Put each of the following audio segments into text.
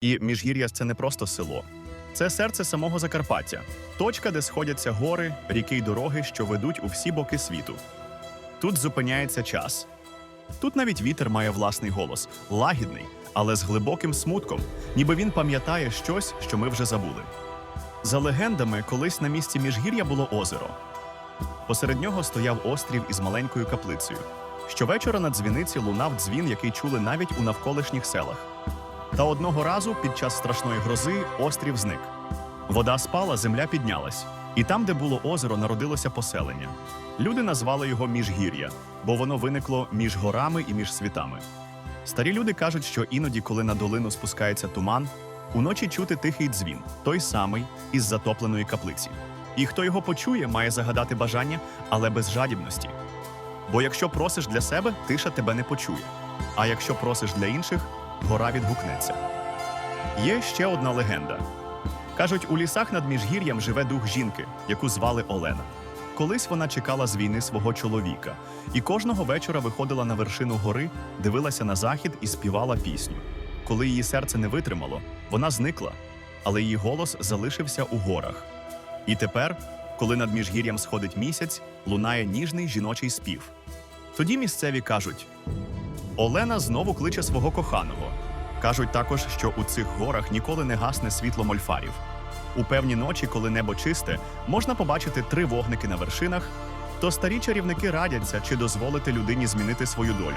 І Міжгір'я це не просто село, це серце самого Закарпаття, точка, де сходяться гори, ріки й дороги, що ведуть у всі боки світу. Тут зупиняється час. Тут навіть вітер має власний голос, лагідний, але з глибоким смутком, ніби він пам'ятає щось, що ми вже забули. За легендами, колись на місці Міжгір'я було озеро. Посеред нього стояв острів із маленькою каплицею. Щовечора на дзвіниці лунав дзвін, який чули навіть у навколишніх селах. Та одного разу під час страшної грози острів зник. Вода спала, земля піднялась, і там, де було озеро, народилося поселення. Люди назвали його Міжгір'я, бо воно виникло між горами і між світами. Старі люди кажуть, що іноді, коли на долину спускається туман, уночі чути тихий дзвін, той самий із затопленої каплиці. І хто його почує, має загадати бажання, але без жадібності. Бо якщо просиш для себе, тиша тебе не почує. А якщо просиш для інших, гора відгукнеться. Є ще одна легенда. Кажуть, у лісах над міжгір'ям живе дух жінки, яку звали Олена. Колись вона чекала з війни свого чоловіка, і кожного вечора виходила на вершину гори, дивилася на захід і співала пісню. Коли її серце не витримало, вона зникла, але її голос залишився у горах. І тепер, коли над міжгір'ям сходить місяць, лунає ніжний жіночий спів. Тоді місцеві кажуть: Олена знову кличе свого коханого. Кажуть також, що у цих горах ніколи не гасне світло мольфарів. У певні ночі, коли небо чисте, можна побачити три вогники на вершинах, то старі чарівники радяться, чи дозволити людині змінити свою долю.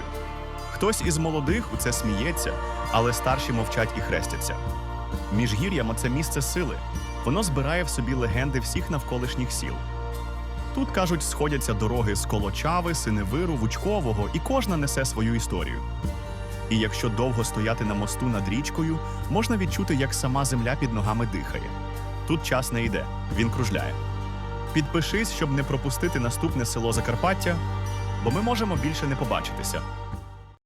Хтось із молодих у це сміється, але старші мовчать і хрестяться. Міжгір'ям це місце сили. Воно збирає в собі легенди всіх навколишніх сіл. Тут кажуть, сходяться дороги з Колочави, Синевиру, Вучкового, і кожна несе свою історію. І якщо довго стояти на мосту над річкою, можна відчути, як сама земля під ногами дихає. Тут час не йде, він кружляє. Підпишись, щоб не пропустити наступне село Закарпаття, бо ми можемо більше не побачитися.